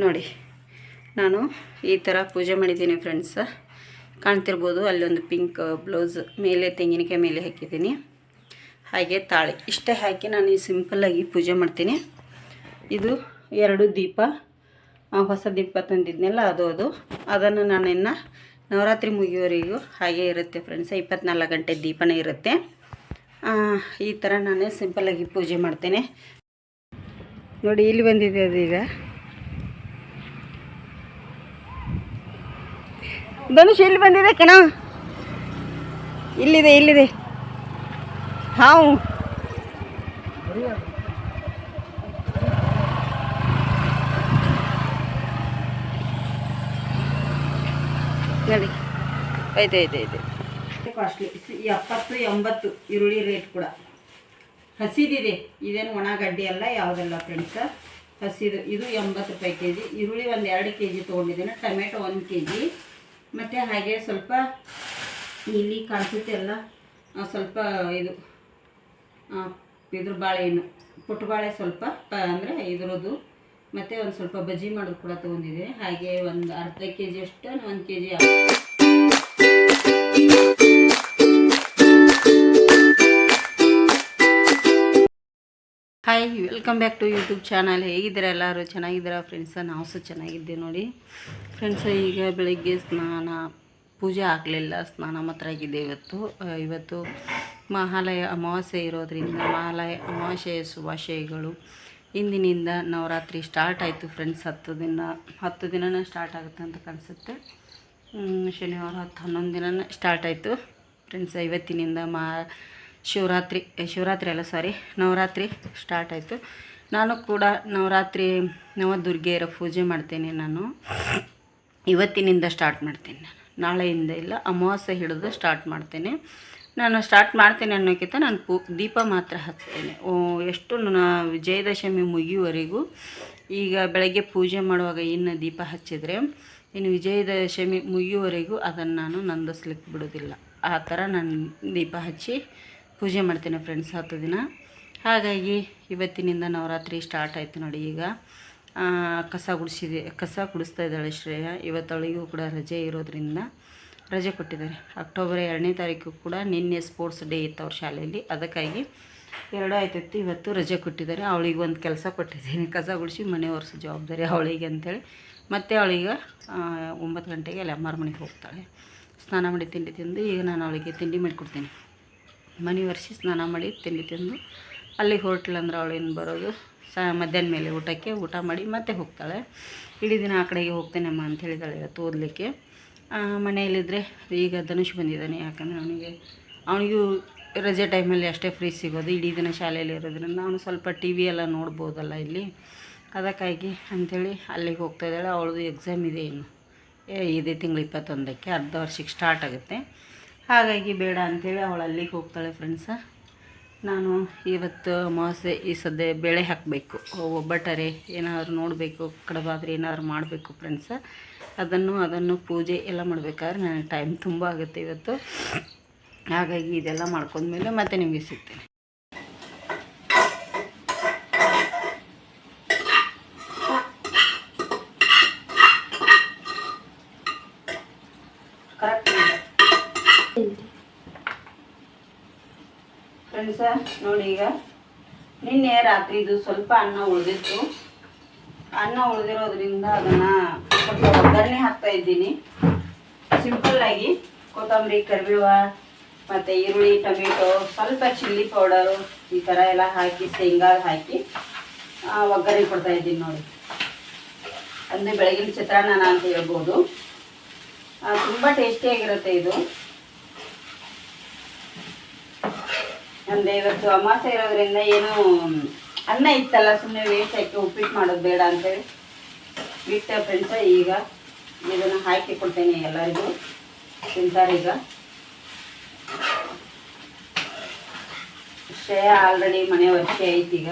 ನೋಡಿ, ನಾನು ಈ ಥರ ಪೂಜೆ ಮಾಡಿದ್ದೀನಿ ಫ್ರೆಂಡ್ಸ. ಕಾಣ್ತಿರ್ಬೋದು, ಅಲ್ಲೊಂದು ಪಿಂಕ್ ಬ್ಲೌಸ್ ಮೇಲೆ, ತೆಂಗಿನಕಾಯಿ ಮೇಲೆ ಹಾಕಿದ್ದೀನಿ. ಹಾಗೆ ತಾಳಿ. ಇಷ್ಟೇ ಹಾಕಿ ನಾನು ಈ ಸಿಂಪಲ್ಲಾಗಿ ಪೂಜೆ ಮಾಡ್ತೀನಿ. ಇದು ಎರಡು ದೀಪ. ಹೊಸ ದೀಪ ತಂದಿದ್ನಲ್ಲ, ಅದು ಅದು. ಅದನ್ನು ನಾನು ಇನ್ನು ನವರಾತ್ರಿ ಮುಗಿಯೋವರೆಗೂ ಹಾಗೆ ಇರುತ್ತೆ ಫ್ರೆಂಡ್ಸ್. ಇಪ್ಪತ್ನಾಲ್ಕು ಗಂಟೆ ದೀಪನೇ ಇರುತ್ತೆ. ಈ ಥರ ನಾನೇ ಸಿಂಪಲ್ಲಾಗಿ ಪೂಜೆ ಮಾಡ್ತೇನೆ. ನೋಡಿ, ಇಲ್ಲಿ ಬಂದಿದೆ ಅದು ಧನುಷ್ ಇಲ್ಲಿ ಬಂದಿದೆ ಕಣ? ಇಲ್ಲಿದೆ ಇಲ್ಲಿದೆ. ಹಾವು. ನೋಡಿ. ಐತೆ ಐತೆ ಐತೆ ಕಾಸ್ಟ್ಲಿ ಎಪ್ಪತ್ತು, ಎಂಬತ್ತು ಈರುಳ್ಳಿ ರೇಟ್ ಕೂಡ. ಹಸಿದಿದೆ. ಇದೇನು ಒಣ ಗಡ್ಡಿ ಅಲ್ಲ, ಯಾವುದಲ್ಲ ಫ್ರೆಂಡ್ಸ ಹಸಿದು. ಇದು ಎಂಬತ್ತು ರೂಪಾಯಿ ಕೆ ಜಿ ಈರುಳ್ಳಿ ಒಂದು ಎರಡು ಕೆ ಜಿ ತೊಗೊಂಡಿದ್ದೀನಿ. ಟೊಮೆಟೊ ಒಂದು ಕೆ ಜಿ ಮತ್ತು ಹಾಗೆ ಸ್ವಲ್ಪ ಇಲ್ಲಿ ಕಾಣಿಸುತ್ತೆ ಎಲ್ಲ ಸ್ವಲ್ಪ ಇದು ಇದ್ರ ಬಾಳೆಹಣ್ಣು ಪುಟ್ಟ ಬಾಳೆ ಸ್ವಲ್ಪ, ಪ, ಅಂದರೆ ಇದ್ರದ್ದು. ಮತ್ತು ಒಂದು ಸ್ವಲ್ಪ ಬಜ್ಜಿ ಮಾಡೋದು ಕೂಡ ತೊಗೊಂಡಿದೆ ಹಾಗೆ ಒಂದು ಅರ್ಧ ಕೆ ಜಿ ಅಷ್ಟು ಒಂದು K G hi welcome back to YouTube channel ಹೇಗಿದ್ದೀರ ಎಲ್ಲರೂ? ಚೆನ್ನಾಗಿದ್ದೀರಾ ಫ್ರೆಂಡ್ಸ ನಾವು ಸಹ ಚೆನ್ನಾಗಿದ್ದೆ ನೋಡಿ. ಫ್ರೆಂಡ್ಸ ಈಗ ಬೆಳಿಗ್ಗೆ ಸ್ನಾನ, ಪೂಜೆ ಆಗಲಿಲ್ಲ. ಸ್ನಾನ ಮಾತ್ರ ಆಗಿದೆ ಇವತ್ತು. ಇವತ್ತು ಮಹಾಲಯ ಅಮಾವಾಸ್ಯೆ ಇರೋದರಿಂದ ಮಹಾಲಯ ಅಮಾವಾಸ್ಯೆಯ ಶುಭಾಶಯಗಳು. ಇಂದಿನಿಂದ ನವರಾತ್ರಿ ಸ್ಟಾರ್ಟ್ ಆಯಿತು ಫ್ರೆಂಡ್ಸ್ ಹತ್ತು ದಿನ, ಹತ್ತು ದಿನನೇ ಸ್ಟಾರ್ಟ್ ಆಗುತ್ತೆ ಅಂತ ಕಾಣಿಸುತ್ತೆ ಶನಿವಾರ ಹತ್ತು ಹನ್ನೊಂದು ದಿನನೇ ಸ್ಟಾರ್ಟ್ ಆಯಿತು. ಫ್ರೆಂಡ್ಸ್ ಇವತ್ತಿನಿಂದ ಮಾ ಶಿವರಾತ್ರಿ ಶಿವರಾತ್ರಿ ಅಲ್ಲ ಸಾರಿ ನವರಾತ್ರಿ ಸ್ಟಾರ್ಟ್ ಆಯಿತು. ನಾನು ಕೂಡ ನವರಾತ್ರಿ ನವದುರ್ಗೆಯರ ಪೂಜೆ ಮಾಡ್ತೇನೆ ನಾನು. ಇವತ್ತಿನಿಂದ ಸ್ಟಾರ್ಟ್ ಮಾಡ್ತೇನೆ ನಾನು. ನಾಳೆಯಿಂದ ಇಲ್ಲ ಅಮಾವಾಸ್ಯೆ ಹಿಡಿದು ಸ್ಟಾರ್ಟ್ ಮಾಡ್ತೇನೆ. ನಾನು ಸ್ಟಾರ್ಟ್ ಮಾಡ್ತೇನೆ ಅನ್ನೋಕ್ಕಿಂತ ನಾನು ಪೂ ದೀಪ ಮಾತ್ರ ಹಚ್ತೇನೆ. ಓ, ಎಷ್ಟು ವಿಜಯದಶಮಿ ಮುಗಿಯುವವರೆಗೂ ಈಗ ಬೆಳಗ್ಗೆ ಪೂಜೆ ಮಾಡುವಾಗ ಇನ್ನು ದೀಪ ಹಚ್ಚಿದರೆ ಇನ್ನು ವಿಜಯದಶಮಿ ಮುಗಿಯುವವರೆಗೂ ಅದನ್ನು ನಾನು ನಂದಿಸ್ಲಿಕ್ಕೆ ಬಿಡೋದಿಲ್ಲ ಆ ಥರ ನಾನು ದೀಪ ಹಚ್ಚಿ ಪೂಜೆ ಮಾಡ್ತೀನಿ ಫ್ರೆಂಡ್ಸ್ ಹತ್ತು ದಿನ. ಹಾಗಾಗಿ ಇವತ್ತಿನಿಂದ ನವರಾತ್ರಿ ಸ್ಟಾರ್ಟ್ ಆಯಿತು ನೋಡಿ ಈಗ. ಕಸ ಗುಡಿಸಿದೆ. ಕಸ ಗುಡಿಸ್ತಾ ಇದ್ದಾಳೆ ಶ್ರೇಯ. ಇವತ್ತೊಳಗೂ ಕೂಡ ರಜೆ ಇರೋದ್ರಿಂದ ರಜೆ ಕೊಟ್ಟಿದ್ದಾರೆ. ಅಕ್ಟೋಬರ್ ಎರಡನೇ ತಾರೀಕು ಕೂಡ ನಿನ್ನೆ ಸ್ಪೋರ್ಟ್ಸ್ ಡೇ ಇತ್ತು ಅವ್ರ ಶಾಲೆಯಲ್ಲಿ. ಅದಕ್ಕಾಗಿ ಎರಡು ಆಯ್ತಿತ್ತು ಇವತ್ತು ರಜೆ ಕೊಟ್ಟಿದ್ದಾರೆ. ಅವಳಿಗೆ ಒಂದು ಕೆಲಸ ಕೊಟ್ಟಿದ್ದೀನಿ. ಕಸ ಗುಡಿಸಿ ಮನೆ ಒರೆಸೋ ಜವಾಬ್ದಾರಿ ಅವಳಿಗೆ ಅಂತೇಳಿ. ಮತ್ತೆ ಅವಳೀಗ ಒಂಬತ್ತು ಗಂಟೆಗೆ ಅಲ್ಲಿ ಅಮ್ಮಾರ ಮನೆಗೆ ಹೋಗ್ತಾಳೆ. ಸ್ನಾನ ಮಾಡಿ ತಿಂಡಿ ತಿಂದು ಈಗ ನಾನು ಅವಳಿಗೆ ತಿಂಡಿ ಮಾಡಿಕೊಡ್ತೀನಿ. ಮನೆ ಒರೆಸಿ ಸ್ನಾನ ಮಾಡಿ ತಿಂಡಿ ತಿಂದು ಅಲ್ಲಿಗೆ ಅಂದ್ರೆ ಏನು ಬರೋದು. ಸ ಮಧ್ಯಾಹ್ನ ಮೇಲೆ ಊಟಕ್ಕೆ ಊಟ ಮಾಡಿ ಮತ್ತೆ ಹೋಗ್ತಾಳೆ. ಇಡೀ ದಿನ ಆ ಕಡೆಗೆ ಹೋಗ್ತೇನಮ್ಮ ಅಂತ ಹೇಳಿದಾಳೆ ಇವತ್ತು ಓದಲಿಕ್ಕೆ. ಮನೆಯಲ್ಲಿದ್ದರೆ ಈಗ ಧನುಷ್ ಬಂದಿದ್ದಾನೆ. ಯಾಕಂದರೆ ಅವನಿಗೆ, ಅವನಿಗೂ ರಜೆ ಟೈಮಲ್ಲಿ ಅಷ್ಟೇ ಫ್ರೀ ಸಿಗೋದು. ಇಡೀ ದಿನ ಶಾಲೆಯಲ್ಲಿ ಇರೋದ್ರಿಂದ ಅವನು ಸ್ವಲ್ಪ ಟಿ ವಿ ಎಲ್ಲ ನೋಡ್ಬೋದಲ್ಲ ಇಲ್ಲಿ. ಅದಕ್ಕಾಗಿ ಅಂಥೇಳಿ ಅಲ್ಲಿಗೆ ಹೋಗ್ತಾ ಇದ್ದಾಳೆ. ಅವಳದು ಎಕ್ಸಾಮ್ ಇದೆ ಇನ್ನು. ಇದೇ ತಿಂಗಳು ಇಪ್ಪತ್ತೊಂದಕ್ಕೆ. ಅರ್ಧ ವರ್ಷಕ್ಕೆ ಸ್ಟಾರ್ಟ್ ಆಗುತ್ತೆ. ಹಾಗಾಗಿ ಬೇಡ ಅಂಥೇಳಿ ಅವಳು ಅಲ್ಲಿಗೆ ಹೋಗ್ತಾಳೆ ಫ್ರೆಂಡ್ಸ ನಾನು ಇವತ್ತು ಅಮಾವಾಸ್ಯೆ, ಈ ಸದ್ಯ ಬೇಳೆ ಹಾಕಬೇಕು. ಒಬ್ಬಟ್ಟರೆ ಏನಾದರೂ ನೋಡಬೇಕು, ಕಡಬಾದ್ರೆ ಏನಾದರೂ ಮಾಡಬೇಕು ಫ್ರೆಂಡ್ಸ ಅದನ್ನು ಅದನ್ನು ಪೂಜೆ ಎಲ್ಲ ಮಾಡಬೇಕಾದ್ರೆ ನನಗೆ ಟೈಮ್ ತುಂಬ ಆಗುತ್ತೆ ಇವತ್ತು. ಹಾಗಾಗಿ ಇದೆಲ್ಲ ಮಾಡ್ಕೊಂಡ್ಮೇಲೆ ಮತ್ತೆ ನಿಮಗೆ ಸಿಗ್ತೇನೆ. ಫ್ರೆಂಡ್ಸ ನೋಡಿ ಈಗ. ನಿನ್ನೆ ರಾತ್ರಿದು ಸ್ವಲ್ಪ ಅನ್ನ ಉಳಿದಿತ್ತು. ಅನ್ನ ಉಳಿದಿರೋದ್ರಿಂದ ಅದನ್ನು ಸ್ವಲ್ಪ ಒಗ್ಗರಣೆ ಹಾಕ್ತಾ ಇದ್ದೀನಿ. ಸಿಂಪಲ್ಲಾಗಿ ಕೊತ್ತಂಬರಿ, ಕರಿಬೇವ, ಮತ್ತು ಈರುಳ್ಳಿ, ಟೊಮೆಟೊ, ಸ್ವಲ್ಪ ಚಿಲ್ಲಿ ಪೌಡರು ಈ ಥರ ಎಲ್ಲ ಹಾಕಿ ಶೇಂಗಾ ಹಾಕಿ ಒಗ್ಗರಣೆ ಕೊಡ್ತಾ ಇದ್ದೀನಿ ನೋಡಿ. ಅಂದರೆ ಬೆಳಗಿನ ಚಿತ್ರಾನ್ನ ಅಂತ ಹೇಳ್ಬೋದು. ತುಂಬ ಟೇಸ್ಟಿಯಾಗಿರುತ್ತೆ ಇದು. ಅಂದರೆ ಇವತ್ತು ಅಮಾಸೆ ಇರೋದ್ರಿಂದ ಏನು ಅನ್ನ ಇತ್ತಲ್ಲ ಸುಮ್ಮನೆ ಹಾಕಿ ಉಪ್ಪಿಟ್ಟು ಮಾಡೋದು ಬೇಡ ಅಂತೇಳಿ. ಬಿಟ್ಟ ಫ್ರೆಂಡ್ಸ ಈಗ ಇದನ್ನು ಹಾಕಿ ಕೊಡ್ತೇನೆ ಎಲ್ಲರಿಗೂ. ಈಗ. ಶ್ರೇಯ ಆಲ್ರೆಡಿ ಮನೆ ವರ್ಷ ಐತಿ ಈಗ.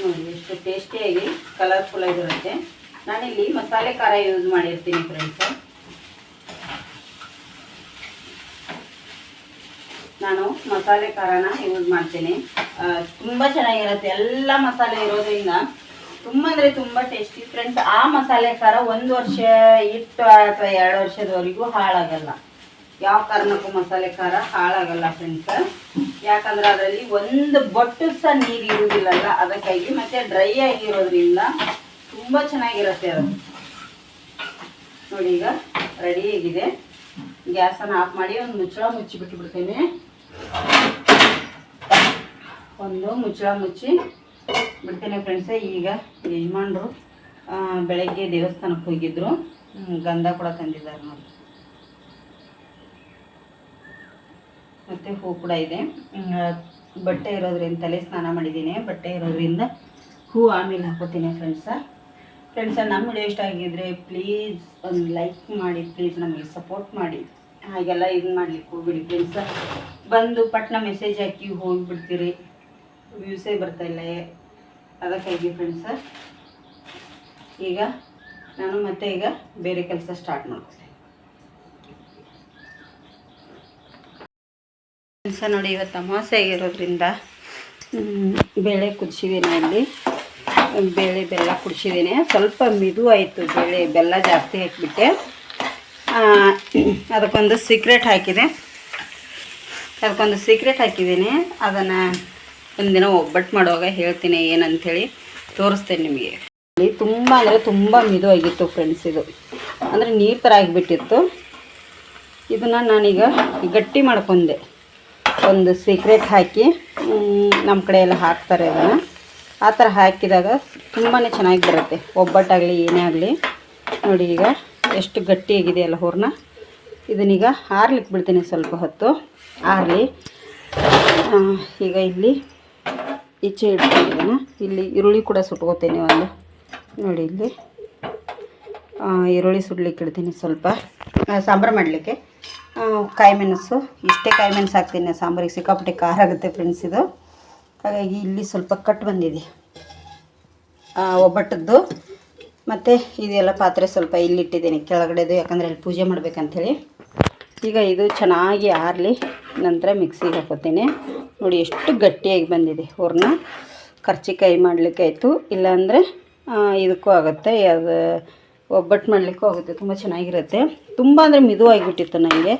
ನೋಡಿ, ಎಷ್ಟು ಟೇಸ್ಟಿಯಾಗಿ ಕಲರ್ಫುಲ್ ಆಗಿರುತ್ತೆ. ನಾನಿಲ್ಲಿ ಮಸಾಲೆ ಖಾರ ಯೂಸ್ ಮಾಡಿರ್ತೀನಿ ಫ್ರೆಂಡ್ಸ್ ನಾನು ಮಸಾಲೆ ಖಾರನ ಯೂಸ್ ಮಾಡ್ತೀನಿ. ತುಂಬ ಚೆನ್ನಾಗಿರುತ್ತೆ. ಎಲ್ಲ ಮಸಾಲೆ ಇರೋದ್ರಿಂದ ತುಂಬ ಅಂದರೆ ತುಂಬ ಟೇಸ್ಟಿ ಫ್ರೆಂಡ್ಸ್ ಆ ಮಸಾಲೆ ಖಾರ ಒಂದು ವರ್ಷ ಇಟ್ಟು ಅಥವಾ ಎರಡು ವರ್ಷದವರೆಗೂ ಹಾಳಾಗಲ್ಲ. ಯಾವ ಕಾರಣಕ್ಕೂ ಮಸಾಲೆ ಖಾರ ಹಾಳಾಗಲ್ಲ ಫ್ರೆಂಡ್ಸ್ ಯಾಕಂದ್ರೆ ಅದರಲ್ಲಿ ಒಂದು ಬೊಟ್ಟು ಸಹ ನೀರು ಇರುವುದಿಲ್ಲಲ್ಲ ಅದಕ್ಕಾಗಿ ಮತ್ತೆ ಡ್ರೈ ಆಗಿರೋದ್ರಿಂದ ತುಂಬ ಚೆನ್ನಾಗಿರುತ್ತೆ ಅದು. ನೋಡಿ ಈಗ ರೆಡಿ ಆಗಿದೆ ಗ್ಯಾಸನ್ನು ಆಫ್ ಮಾಡಿ ಒಂದು ಮುಚ್ಚಳ ಮುಚ್ಚಿ ಬಿಟ್ಟುಬಿಡ್ತೇನೆ ಒಂದು ಮುಚ್ಚಳ ಮುಚ್ಚಿ ಬಿಡ್ತೇನೆ ಫ್ರೆಂಡ್ಸೆ ಈಗ ಯಜಮಾನ್ರು ಬೆಳಗ್ಗೆ ದೇವಸ್ಥಾನಕ್ಕೆ ಹೋಗಿದ್ರು. ಗಂಧ ಕೂಡ ತಂದಿದ್ದಾರೆ ನೋಡಿ. ಮತ್ತು ಹೂ ಕೂಡ ಇದೆ. ಬಟ್ಟೆ ಇರೋದ್ರಿಂದ ತಲೆ ಸ್ನಾನ ಮಾಡಿದ್ದೀನಿ. ಬಟ್ಟೆ ಇರೋದ್ರಿಂದ ಹೂ ಆಮೇಲೆ ಹಾಕೋತೀನಿ ಫ್ರೆಂಡ್ಸ ಫ್ರೆಂಡ್ಸ ನಮ್ಮ ವಿಡಿಯೋ ಇಷ್ಟ ಆಗಿದ್ರೆ ಪ್ಲೀಸ್ ಒಂದು ಲೈಕ್ ಮಾಡಿ ಪ್ಲೀಸ್ ನಮಗೆ ಸಪೋರ್ಟ್ ಮಾಡಿ. ಹಾಗೆಲ್ಲ ಇದು ಮಾಡ್ಲಿಕ್ಕೆ ಹೋಗ್ಬಿಡಿ ಫ್ರೆಂಡ್ಸ್ ಬಂದು ಪಟ್ನ ಮೆಸೇಜ್ ಹಾಕಿ ಹೋಗಿಬಿಡ್ತೀರಿ. ವ್ಯೂಸೇ ಬರ್ತಾ ಇಲ್ಲ. ಅದಕ್ಕಾಗಿ ಫ್ರೆಂಡ್ಸ ಈಗ ನಾನು ಮತ್ತೆ ಈಗ ಬೇರೆ ಕೆಲಸ ಸ್ಟಾರ್ಟ್ ಮಾಡ್ಕೊತೀನಿ. ಫ್ರೆಂಡ್ಸ ನೋಡಿ ಇವತ್ತು ಅಮಾವಾಸ್ಯೆ ಆಗಿರೋದ್ರಿಂದ ಬೇಳೆ ಕುದಿಸಿದ್ದೀನಿ ಅಲ್ಲಿ. ಬೇಳೆ ಬೆಲ್ಲ ಕುಡಿಸಿದ್ದೀನಿ ಸ್ವಲ್ಪ ಮಿದು ಆಯಿತು, ಬೇಳೆ ಬೆಲ್ಲ ಜಾಸ್ತಿ ಹಾಕಿಬಿಟ್ಟೆ. ಅದಕ್ಕೊಂದು ಸೀಕ್ರೆಟ್ ಹಾಕಿದೆ. ಅದಕ್ಕೊಂದು ಸೀಕ್ರೆಟ್ ಹಾಕಿದ್ದೀನಿ ಅದನ್ನು ಒಂದಿನ ಒಬ್ಬಟ್ಟು ಮಾಡುವಾಗ ಹೇಳ್ತೀನಿ ಏನಂಥೇಳಿ ತೋರಿಸ್ತೇನೆ ನಿಮಗೆ. ತುಂಬ ಅಂದರೆ ತುಂಬ ಮಿದು ಆಗಿತ್ತು ಫ್ರೆಂಡ್ಸ್ ಇದು. ಅಂದರೆ ನೀರು ಥರ ಆಗಿಬಿಟ್ಟಿತ್ತು. ಇದನ್ನು ನಾನೀಗ ಗಟ್ಟಿ ಮಾಡ್ಕೊಂಡೆ. ಒಂದು ಸೀಕ್ರೆಟ್ ಹಾಕಿ ನಮ್ಮ ಕಡೆ ಎಲ್ಲ ಹಾಕ್ತಾರೆ ಅದನ್ನು ಆ ಥರ ಹಾಕಿದಾಗ ತುಂಬಾ ಚೆನ್ನಾಗಿ ಬರುತ್ತೆ. ಒಬ್ಬಟ್ಟಾಗಲಿ, ಏನೇ ಆಗಲಿ. ನೋಡಿ ಈಗ ಎಷ್ಟು ಗಟ್ಟಿಯಾಗಿದೆಯಲ್ಲ ಹೂರ್ನ ಇದನ್ನೀಗ ಆರ್ಲಿಕ್ಕೆ ಬಿಡ್ತೀನಿ ಸ್ವಲ್ಪ ಹೊತ್ತು. ಆರಲಿ. ಈಗ ಇಲ್ಲಿ ಈಚೆ ಇಟ್ಕೊಂಡಿದ್ದೀನಿ. ಇಲ್ಲಿ ಈರುಳ್ಳಿ ಕೂಡ ಸುಟ್ಕೋತೀನಿ ಒಂದು. ನೋಡಿ ಇಲ್ಲಿ. ಈರುಳ್ಳಿ ಸುಡ್ಲಿಕ್ಕೆ ಇಡ್ತೀನಿ ಸ್ವಲ್ಪ. ಸಾಂಬಾರು ಮಾಡಲಿಕ್ಕೆ. ಕಾಯಿ ಮೆಣಸು. ಇಷ್ಟೇ ಕಾಯಿ ಮೆಣಸು ಹಾಕ್ತೀನಿ. ಸಾಂಬಾರಿಗೆ ಸಿಕ್ಕಾಪಟ್ಟೆ ಖಾರ ಆಗುತ್ತೆ ಫ್ರೆಂಡ್ಸ್ ಇದು. ಹಾಗಾಗಿ ಇಲ್ಲಿ ಸ್ವಲ್ಪ ಕಟ್ ಬಂದಿದೆ. ಒಬ್ಬಟ್ಟದ್ದು ಮತ್ತು ಇದೆಲ್ಲ ಪಾತ್ರೆ ಸ್ವಲ್ಪ ಇಲ್ಲಿಟ್ಟಿದ್ದೀನಿ, ಕೆಳಗಡೆದು, ಯಾಕಂದರೆ ಅಲ್ಲಿ ಪೂಜೆ ಮಾಡಬೇಕಂಥೇಳಿ ಈಗ ಇದು ಚೆನ್ನಾಗಿ ಆರಲಿ, ನಂತರ ಮಿಕ್ಸಿಗೆ ಹಾಕೋತೀನಿ. ನೋಡಿ, ಎಷ್ಟು ಗಟ್ಟಿಯಾಗಿ ಬಂದಿದೆ ಹೂರ್ನ ಕರ್ಚಿಕಾಯಿ ಮಾಡಲಿಕ್ಕೆ ಆಯಿತು, ಇಲ್ಲಾಂದರೆ ಇದಕ್ಕೂ ಆಗುತ್ತೆ. ಅದು ಒಬ್ಬಟ್ಟು ಮಾಡಲಿಕ್ಕೂ ಆಗುತ್ತೆ, ತುಂಬ ಚೆನ್ನಾಗಿರುತ್ತೆ. ತುಂಬ ಅಂದರೆ ಮಿದುವಾಗಿಬಿಟ್ಟಿತ್ತು ನನಗೆ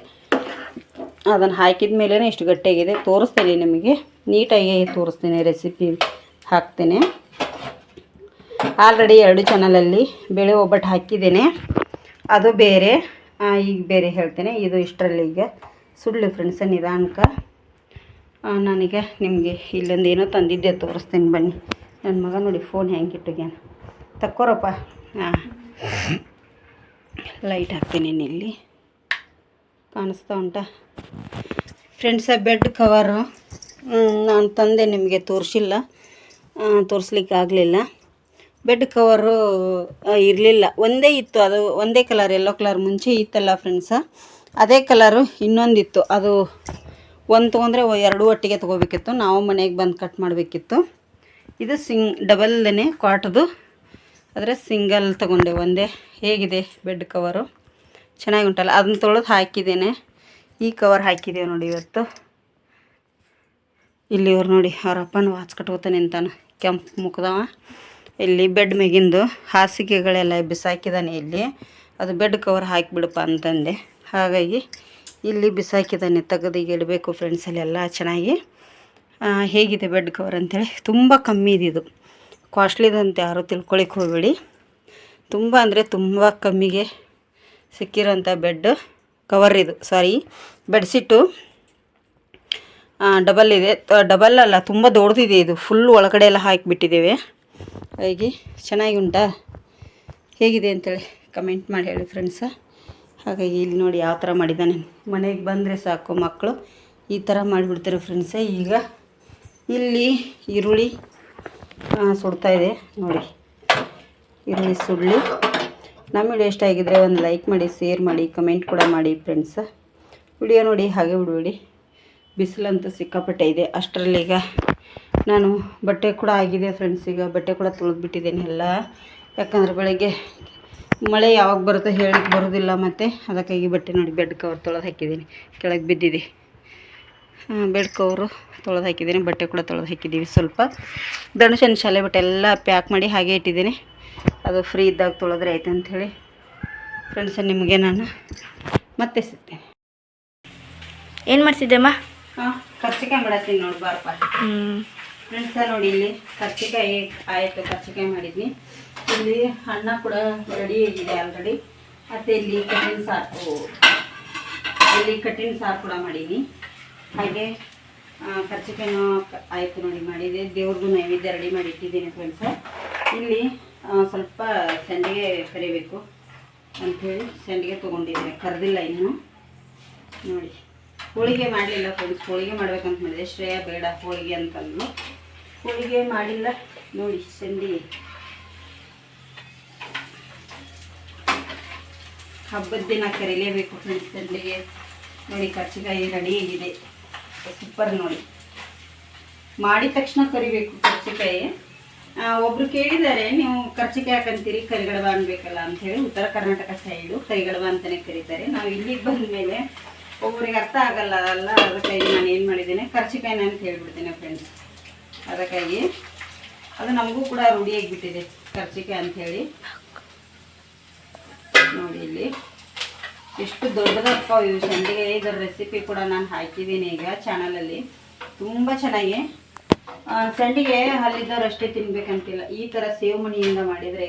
ಅದನ್ನು ಹಾಕಿದ ಮೇಲೇ ಇಷ್ಟು ಗಟ್ಟಿಯಾಗಿದೆ. ತೋರಿಸ್ತೀನಿ ನಿಮಗೆ. ನೀಟಾಗಿ ತೋರಿಸ್ತೀನಿ ರೆಸಿಪಿ ಹಾಕ್ತೇನೆ. ಆಲ್ರೆಡಿ ಎರಡು ಚಾನಲಲ್ಲಿ ಬೇಳೆ ಒಬ್ಬಟ್ಟು ಹಾಕಿದ್ದೇನೆ. ಅದು ಬೇರೆ ಈಗ ಬೇರೆ ಹೇಳ್ತೇನೆ. ಇದು ಇಷ್ಟರಲ್ಲಿ ಈಗ ಸುಳ್ಳು ಫ್ರೆಂಡ್ಸ ನಿಧಾನಕ್ಕೆ ನನಗೆ ನಾನೀಗ ನಿಮಗೆ ಇಲ್ಲೊಂದು ಏನೋ ತಂದಿದ್ದೆ ತೋರಿಸ್ತೀನಿ ಬನ್ನಿ. ನನ್ನ ಮಗ ನೋಡಿ ಫೋನ್ ಹೆಂಗೆ ಇಟ್ಟುಗ್ಯಾನ ತಕ್ಕೋರಪ್ಪ. ಹಾಂ ಲೈಟ್ ಹಾಕ್ತೀನಿ ಇಲ್ಲಿ ಕಾಣಿಸ್ತಾ ಉಂಟಾ? ಫ್ರೆಂಡ್ಸ ಬೆಡ್ ಕವರು ನಾನು ತಂದೆ ನಿಮಗೆ ತೋರಿಸಿಲ್ಲ. ತೋರಿಸ್ಲಿಕ್ಕೆ ಆಗಲಿಲ್ಲ. ಬೆಡ್ ಕವರು ಇರಲಿಲ್ಲ. ಒಂದೇ ಇತ್ತು, ಅದು ಒಂದೇ ಕಲರ್ ಎಲ್ಲೋ ಕಲರ್ ಮುಂಚೆ ಇತ್ತಲ್ಲ ಫ್ರೆಂಡ್ಸ ಅದೇ ಕಲರು ಇನ್ನೊಂದಿತ್ತು. ಅದು ಒಂದು ತೊಗೊಂಡ್ರೆ ಎರಡು ಒಟ್ಟಿಗೆ ತೊಗೋಬೇಕಿತ್ತು. ನಾವು ಮನೆಗೆ ಬಂದು ಕಟ್ ಮಾಡಬೇಕಿತ್ತು. ಇದು ಸಿಂಗ್ ಡಬಲ್ದೇ ಕ್ವಾಟ್ದು ಆದರೆ ಸಿಂಗಲ್ ತೊಗೊಂಡೆ, ಒಂದೇ. ಹೇಗಿದೆ ಬೆಡ್ ಕವರು ಚೆನ್ನಾಗಿ ಉಂಟಲ್ಲ. ಅದನ್ನ ತೊಳೆದು ಹಾಕಿದ್ದೇನೆ. ಈ ಕವರ್ ಹಾಕಿದ್ದೇವೆ ನೋಡಿ ಇವತ್ತು. ಇಲ್ಲಿ ಇವ್ರು ನೋಡಿ, ಅವ್ರ ಅಪ್ಪನ ವಾಚ್ ಕಟ್ಕೋತ ನಿಂತಾನೆ. ಕೆಂಪು ಮುಖದವ. ಇಲ್ಲಿ ಬೆಡ್ ಮೇಗಿಂದು ಹಾಸಿಗೆಗಳೆಲ್ಲ ಬಿಸಾಕಿದಾನೆ ಇಲ್ಲಿ. ಅದು ಬೆಡ್ ಕವರ್ ಹಾಕಿಬಿಡಪ್ಪ ಅಂತಂದೆ. ಹಾಗಾಗಿ ಇಲ್ಲಿ ಬಿಸಾಕಿದ್ದಾನೆ ತೆಗೆದಿಗೆ ಇಡಬೇಕು ಫ್ರೆಂಡ್ಸ್ ಅಲ್ಲೆಲ್ಲ ಚೆನ್ನಾಗಿ. ಹೇಗಿದೆ ಬೆಡ್ ಕವರ್ ಅಂತೇಳಿ? ತುಂಬ ಕಮ್ಮಿ ಇದಿದು ಕಾಸ್ಟ್ಲಿದಂತ ಯಾರೂ ತಿಳ್ಕೊಳಿಕ್ಕೆ ಹೋಗಬೇಡಿ. ತುಂಬ ಅಂದರೆ ತುಂಬ ಕಮ್ಮಿಗೆ ಸಿಕ್ಕಿರೋಂಥ ಬೆಡ್ ಕವರ್ ಇದು. ಸಾರಿ ಬೆಡ್ಶೀಟು ಡಬಲ್ ಇದೆ. ಡಬಲ್ ಅಲ್ಲ, ತುಂಬ ದೊಡ್ಡದಿದೆ ಇದು. ಫುಲ್ ಒಳಗಡೆ ಎಲ್ಲ ಹಾಕಿಬಿಟ್ಟಿದ್ದೇವೆ. ಹಾಗಾಗಿ ಚೆನ್ನಾಗಿ ಉಂಟಾ? ಹೇಗಿದೆ ಅಂತೇಳಿ ಕಮೆಂಟ್ ಮಾಡಿ ಹೇಳಿ ಫ್ರೆಂಡ್ಸ ಹಾಗಾಗಿ ಇಲ್ಲಿ ನೋಡಿ ಯಾವ ಥರ ಮಾಡಿದ್ದಾನೆ. ಮನೆಗೆ ಬಂದರೆ ಸಾಕು ಮಕ್ಕಳು. ಈ ಥರ ಮಾಡಿಬಿಡ್ತಾರೆ ಫ್ರೆಂಡ್ಸ ಈಗ ಇಲ್ಲಿ ಈರುಳ್ಳಿ ಸುಡ್ತಾ ಇದೆ. ನೋಡಿ. ಈರುಳ್ಳಿ ಸುಡಲಿ. ನಮ್ಮ ವಿಡಿಯೋ ಇಷ್ಟ ಆಗಿದ್ದರೆ ಒಂದು ಲೈಕ್ ಮಾಡಿ ಶೇರ್ ಮಾಡಿ ಕಮೆಂಟ್ ಕೂಡ ಮಾಡಿ ಫ್ರೆಂಡ್ಸ ವಿಡಿಯೋ ನೋಡಿ, ಹಾಗೆ ಬಿಡಬೇಡಿ. ಬಿಸಿಲಂತೂ ಸಿಕ್ಕಾಪಟ್ಟೆ ಇದೆ. ಅಷ್ಟರಲ್ಲಿ ಈಗ ನಾನು ಬಟ್ಟೆ ಕೂಡ ಆಗಿದೆ ಫ್ರೆಂಡ್ಸ್ ಈಗ ಬಟ್ಟೆ ಕೂಡ ತೊಳೆದ್ಬಿಟ್ಟಿದ್ದೇನೆ ಎಲ್ಲ. ಯಾಕಂದ್ರೆ ಬೆಳಗ್ಗೆ ಮಳೆ ಯಾವಾಗ ಬರುತ್ತೋ ಹೇಳಕ್ಕೆ ಬರೋದಿಲ್ಲ ಮತ್ತು. ಅದಕ್ಕಾಗಿ ಬಟ್ಟೆ ನೋಡಿ ಬೆಡ್ ಕವರ್ ತೊಳೆದು ಹಾಕಿದ್ದೀನಿ. ಕೆಳಗೆ ಬಿದ್ದಿದೆ. ಬೆಡ್ ಕವರು ತೊಳೆದು ಹಾಕಿದ್ದೀನಿ. ಬಟ್ಟೆ ಕೂಡ ತೊಳೆದು ಹಾಕಿದ್ದೀವಿ ಸ್ವಲ್ಪ. ಧನುಷನ್ ಶಾಲೆ ಬಟ್ಟೆ ಎಲ್ಲ ಪ್ಯಾಕ್ ಮಾಡಿ ಹಾಗೆ ಇಟ್ಟಿದ್ದೀನಿ. ಅದು ಫ್ರೀ ಇದ್ದಾಗ ತೊಳೆದ್ರೆ ಆಯ್ತು ಅಂಥೇಳಿ. ಫ್ರೆಂಡ್ಸ್ ನಿಮಗೆ ನಾನು ಮತ್ತೆ ಸಿಗ್ತೇನೆ. ಏನು ಮಾಡ್ತಿದ್ದೆಮ್ಮ ಹಾಂ ಕರ್ಚಿಕಾಯಿ ಮಾಡತ್ತೀನಿ ನೋಡಿ ಬಾರಪ್ಪ ಫ್ರೆಂಡ್ಸ ನೋಡಿ ಇಲ್ಲಿ ಕರ್ಚಿಕಾಯಿ ಆಯಿತು ಕರ್ಚಿಕಾಯಿ ಮಾಡಿದ್ನಿ. ಇಲ್ಲಿ ಅನ್ನ ಕೂಡ ರೆಡಿ ಆಗಿದೆ ಆಲ್ರೆಡಿ ಮತ್ತು ಇಲ್ಲಿ ಕಟ್ಟಿನ ಸಾರು. ಇಲ್ಲಿ ಕಟ್ಟಿನ ಸಾರು ಕೂಡ ಮಾಡೀನಿ. ಹಾಗೆ ಕರ್ಚಿಕಾಯಿನೂ ಆಯಿತು ನೋಡಿ ಮಾಡಿದೆ. ದೇವ್ರದ್ದು ನೈವೇದ್ಯ ರೆಡಿ ಮಾಡಿ ಇಟ್ಟಿದ್ದೀನಿ ಫ್ರೆಂಡ್ಸ ಇಲ್ಲಿ ಸ್ವಲ್ಪ ಸಂಡಿಗೆ ಕರಿಬೇಕು. ಅಂಥೇಳಿ ಸಂಡಿಗೆ ತೊಗೊಂಡಿದ್ದೀನಿ. ಕರೆದಿಲ್ಲ ಇನ್ನು. ನೋಡಿ. ಹೋಳಿಗೆ ಮಾಡಲಿಲ್ಲ ಫ್ರೆಂಡ್ಸ್ ಹೋಳಿಗೆ ಮಾಡ್ಬೇಕಂತ ಮಾಡಿದೆ. ಶ್ರೇಯ ಬೇಡ ಹೋಳಿಗೆ ಅಂತಂದು ಹೋಳಿಗೆ ಮಾಡಿಲ್ಲ ನೋಡಿ ಚಂದಿ ಹಬ್ಬದ ದಿನ ಕರೀಲೇಬೇಕು ಫ್ರೆಂಡ್ಸ್ ಚಂದಿಗೆ ನೋಡಿ ಕರ್ಚಿಕಾಯಿ ರೆಡಿ ಆಗಿದೆ. ಸೂಪರ್ ನೋಡಿ. ಮಾಡಿದ ತಕ್ಷಣ ಕರಿಬೇಕು ಕರ್ಚಿಕಾಯಿ ಒಬ್ರು ಕೇಳಿದ್ದಾರೆ, ನೀವು ಕರ್ಚಿಕಾಯಿ ಹಾಕಂತೀರಿ, ಕರಿಗಡಬ ಅನ್ಬೇಕಲ್ಲ ಅಂತ ಹೇಳಿ ಉತ್ತರ ಕರ್ನಾಟಕ ಸೈಡು ಕರಿಗಡಬ ಅಂತಾನೆ ಕರೀತಾರೆ. ನಾವು ಇಲ್ಲಿಗೆ ಬಂದ ಮೇಲೆ ಒಬ್ಬರಿಗೆ ಅರ್ಥ ಆಗಲ್ಲ ಅಲ್ಲ, ಅದಕ್ಕಾಗಿ ನಾನು ಏನು ಮಾಡಿದ್ದೀನಿ, ಕರ್ಚಿಕಾಯಿನ ಅಂತ ಹೇಳ್ಬಿಡ್ತೀನಿ ಫ್ರೆಂಡ್ಸ್ ಅದಕ್ಕಾಗಿ ಅದು ನಮಗೂ ಕೂಡ ರೂಢಿಯಾಗಿಬಿಟ್ಟಿದೆ ಕರ್ಚಿಕಾಯಿ ಅಂಥೇಳಿ ನೋಡಿ ಇಲ್ಲಿ. ಎಷ್ಟು ದೊಡ್ಡದಪ್ಪ ಇವು ಸಂಡಿಗೆ ಇದರ ರೆಸಿಪಿ ಕೂಡ ನಾನು ಹಾಕಿದ್ದೀನಿ ಈಗ ಚಾನಲಲ್ಲಿ ತುಂಬ ಚೆನ್ನಾಗಿ. ಸಂಡಿಗೆ ಅಲ್ಲಿದ್ದವ್ರು ಅಷ್ಟೇ ತಿನ್ಬೇಕಂತಿಲ್ಲ. ಈ ಥರ ಸೇವ್ ಮಣಿಯಿಂದ ಮಾಡಿದರೆ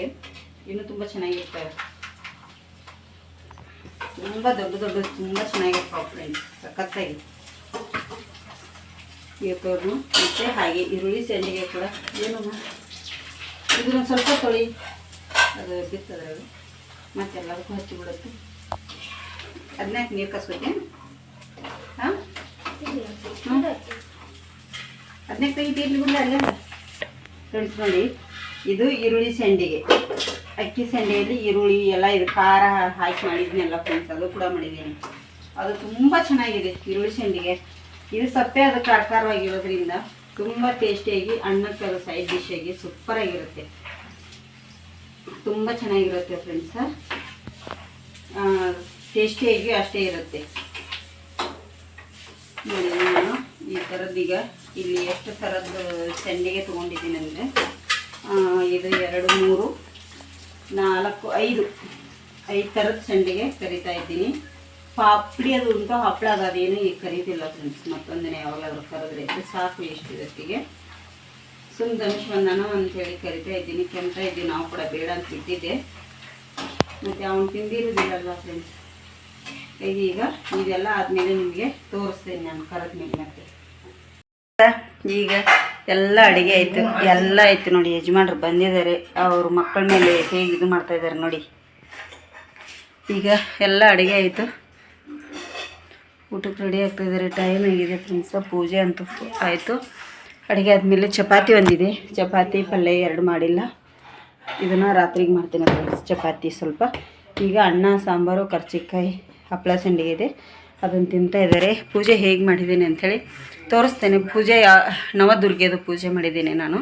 ಇನ್ನೂ ತುಂಬ ಚೆನ್ನಾಗಿರ್ತವೆ ತುಂಬ ದೊಡ್ಡ ದೊಡ್ಡ, ತುಂಬ ಚೆನ್ನಾಗಿರ್ತಾವೆ ಫ್ರೆಂಡ್ಸ್ ಸಖತ್ತಾಗಿ ಇರ್ತವ್ರು ಮತ್ತೆ ಹಾಗೆ ಈರುಳ್ಳಿ ಸಂಡಿಗೆ ಕೂಡ ಏನು ಇದನ್ನು ಸ್ವಲ್ಪ ತೊಳಿ. ಅದು ಬಿತ್ತದ್ರಾಗ ಮತ್ತೆಲ್ಲದಕ್ಕೂ ಹಚ್ಚಿಬಿಡುತ್ತೆ ಹದಿನಾಲ್ಕು ನೀರು ಕಸ್ಕೊತೀನಿ ಹಾಂ? ಹದಿನಾಲ್ಕು ತೆಗಿತಿ ಇರ್ಲಿ ಬಿಡಲ್ಲ ಅಲ್ಲೇ? ಫ್ರೆಂಡ್ಸ್ ಇದು ಈರುಳ್ಳಿ ಸಂಡಿಗೆ ಅಕ್ಕಿ ಸಂಡೆಯಲ್ಲಿ ಈರುಳ್ಳಿ ಎಲ್ಲ ಇದು ಖಾರ ಹಾಕಿ ಮಾಡಿದ್ನೆಲ್ಲ ಫ್ರೆಂಡ್ಸ್ ಅದು ಕೂಡ ಮಾಡಿದ್ದೀನಿ. ಅದು ತುಂಬ ಚೆನ್ನಾಗಿದೆ ಈರುಳ್ಳಿ ಸಂಡಿಗೆ. ಇದು ಸಪ್ಪೆ ಅದು ಕಾರ್ಕಾರವಾಗಿರೋದ್ರಿಂದ ತುಂಬ ಟೇಸ್ಟಿಯಾಗಿ ಅನ್ನಕ್ಕೆ ಅದು ಸೈಡ್ ಡಿಶ್ ಆಗಿ ಸೂಪರಾಗಿರುತ್ತೆ ತುಂಬ ಚೆನ್ನಾಗಿರುತ್ತೆ ಫ್ರೆಂಡ್ಸ ಟೇಸ್ಟಿಯಾಗಿ ಅಷ್ಟೇ ಇರುತ್ತೆ. ನೋಡಿ ನಾನು ಈ ಥರದ್ದೀಗ ಇಲ್ಲಿ ಎಷ್ಟು ಥರದ್ದು ಸಂಡಿಗೆ ತೊಗೊಂಡಿದ್ದೀನಿ ಅಂದರೆ ಇದು ಎರಡು, ಮೂರು. ನಾಲ್ಕು, ಐದು ಐದು ಥರದ ಸಂಡಿಗೆ ಕರಿತಾ ಇದ್ದೀನಿ. ಪಾಪಡಿ ಅದು ಉಂಟು ಹಪ್ಪಳ ಅದು ಅದೇನು ಈಗ ಕರೀತಿಲ್ಲ ಫ್ರೆಂಡ್ಸ್ ಮತ್ತೊಂದಿನ ಯಾವಾಗಲಾದ್ರೂ ಕರೆದ್ರೆ ಇದು ಸಾಕು ಎಷ್ಟು ಇದಕ್ಕೆ ಸುಮ್ ಧನುಷ್ ಬಂದಾನ ಅಂತೇಳಿ ಕರಿತಾ ಇದ್ದೀನಿ. ಕೆಂಪ ಇದ್ದೀವಿ, ನಾವು ಕೂಡ ಬೇಡ ಅಂತ ಬಿಟ್ಟಿದ್ದೆ. ಮತ್ತು ಅವನು ತಿಂದಿರೋದಿಲ್ಲಲ್ಲ ಫ್ರೆಂಡ್ಸ್ ಈಗ? ಇದೆಲ್ಲ ಆದಮೇಲೆ ನಿಮಗೆ ತೋರಿಸ್ತೇನೆ ನಾನು ಕರೆದ ಮೇಲೆ ಮತ್ತೆ. ಈಗ ಎಲ್ಲ ಅಡುಗೆ ಆಯಿತು, ಎಲ್ಲ ಆಯಿತು ನೋಡಿ. ಯಜಮಾನ್ರು ಬಂದಿದ್ದಾರೆ. ಅವ್ರ ಮಕ್ಕಳ ಮೇಲೆ ಹೇಗೆ ಇದು ಮಾಡ್ತಾ ಇದ್ದಾರೆ ನೋಡಿ. ಈಗ ಎಲ್ಲ ಅಡುಗೆ ಆಯಿತು. ಊಟಕ್ಕೆ ರೆಡಿ ಆಗ್ತಾ ಇದ್ದಾರೆ. ಟೈಮ್ ಆಗಿದೆ ಫ್ರೆಂಡ್ಸ ಪೂಜೆ ಅಂತ ಆಯಿತು. ಅಡುಗೆ ಆದಮೇಲೆ ಚಪಾತಿ ಒಂದಿದೆ. ಚಪಾತಿ ಪಲ್ಯ ಎರಡು ಮಾಡಿಲ್ಲ. ಇದನ್ನು ರಾತ್ರಿಗೆ ಮಾಡ್ತೀನಿ ಫ್ರೆಂಡ್ಸ್ ಚಪಾತಿ ಸ್ವಲ್ಪ. ಈಗ ಅನ್ನ, ಸಾಂಬಾರು, ಕರ್ಚಿಕಾಯಿ ಹಪ್ಪಳ ಸಂಡಿಗೆ ಇದೆ. ಅದನ್ನು ತಿಂತಾ ಇದ್ದಾರೆ ಪೂಜೆ ಹೇಗೆ ಮಾಡಿದ್ದೀನಿ ಅಂಥೇಳಿ ತೋರಿಸ್ತೇನೆ. ಪೂಜೆ ನವದುರ್ಗೆದು ಪೂಜೆ ಮಾಡಿದ್ದೀನಿ ನಾನು.